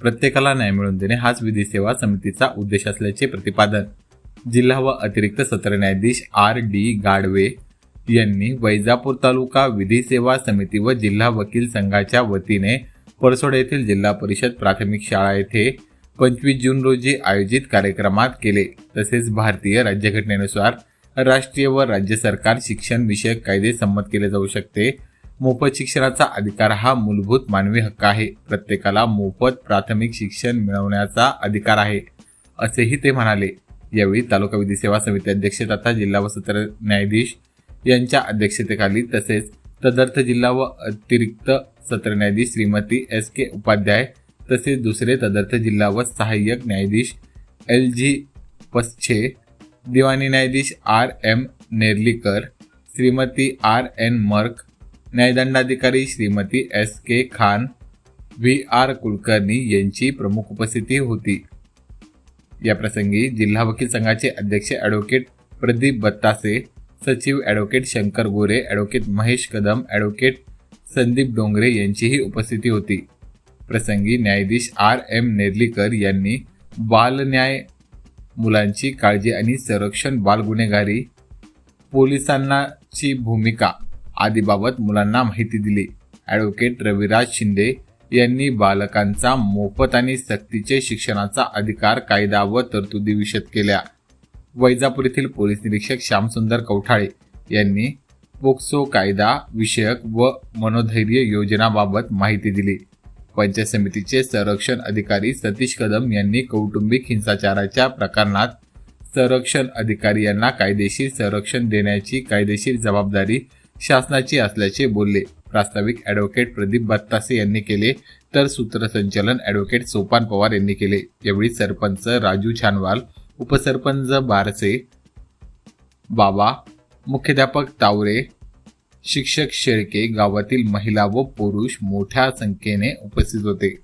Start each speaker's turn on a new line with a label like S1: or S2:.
S1: प्रत्येकाला न्याय मिळवून देणे हाच विधी सेवा समितीचा उद्देश असल्याचे प्रतिपादन. जिल्हा व अतिरिक्त सत्र न्यायाधीश आर डी गाडवे यांनी वैजापूर तालुका विधी सेवा समिती व जिल्हा वकील संघाच्या वतीने परसोड येथील जिल्हा परिषद प्राथमिक शाळा येथे पंचवीस जून रोजी आयोजित कार्यक्रमात केले. तसेच भारतीय राज्यघटनेनुसार राष्ट्रीय व राज्य सरकार शिक्षण विषयक कायदे संमत केले जाऊ शकते. मोफत शिक्षणाचा अधिकार हा मूलभूत मानवी हक्क आहे. प्रत्येकाला मोफत प्राथमिक शिक्षण मिळवण्याचा अधिकार आहे असेही ते म्हणाले. यावेळी तालुका विधी सेवा समिती अध्यक्ष तथा जिल्हा व सत्र न्यायाधीश यांच्या अध्यक्षतेखाली तसेच तदर्थ जिल्हा व अतिरिक्त सत्र न्यायाधीश श्रीमती एस के उपाध्याय तसेच दुसरे तदर्थ जिल्हा व सहाय्यक न्यायाधीश एल जी पस्छे दिवाणी न्यायाधीश R M Nerlikar Shrimati R N मर्क न्यायदंडाधिकारी Shrimati S K Khan V R Kulkarni यांची प्रमुख उपस्थिती होती. या प्रसंगी जिल्हा वकील संघाचे अध्यक्ष ॲडव्होकेट प्रदीप बत्तासे सचिव advocate Shankar Gore advocate Mahesh Kadam advocate Sandeep Dongre यांचीही उपस्थिती होती. प्रसंगी न्यायाधीश आर एम नेर्लीकर यांनी बालन्याय मुलांची काळजी आणि संरक्षण बाल गुन्हेगारी पोलिसांनाची भूमिका आदीबाबत मुलांना माहिती दिली. ॲडव्होकेट रविराज शिंदे यांनी बालकांचा मोफत आणि सक्तीचे शिक्षणाचा अधिकार कायदा व तरतुदी विषद केल्या. वैजापूर येथील पोलीस निरीक्षक श्यामसुंदर कौठाळे यांनी पोक्सो कायदा विषयक व मनोधैर्य योजनाबाबत माहिती दिली. पंचायत समितीचे संरक्षण अधिकारी सतीश कदम यांनी कौटुंबिक हिंसाचाराच्या प्रकरणात संरक्षण अधिकारी यांना कायदेशीर संरक्षण देण्याची कायदेशीर जबाबदारी शासनाची असल्याचे बोलले. प्रास्ताविक ॲडव्होकेट प्रदीप बत्तासे यांनी केले तर सूत्रसंचालन ॲडव्होकेट सोपान पवार यांनी केले. यावेळी सरपंच राजू छानवाल उपसरपंच बारसे बाबा मुख्याध्यापक तावरे शिक्षक शेळके गावातील महिला व पुरुष मोठ्या संख्येने उपस्थित होते.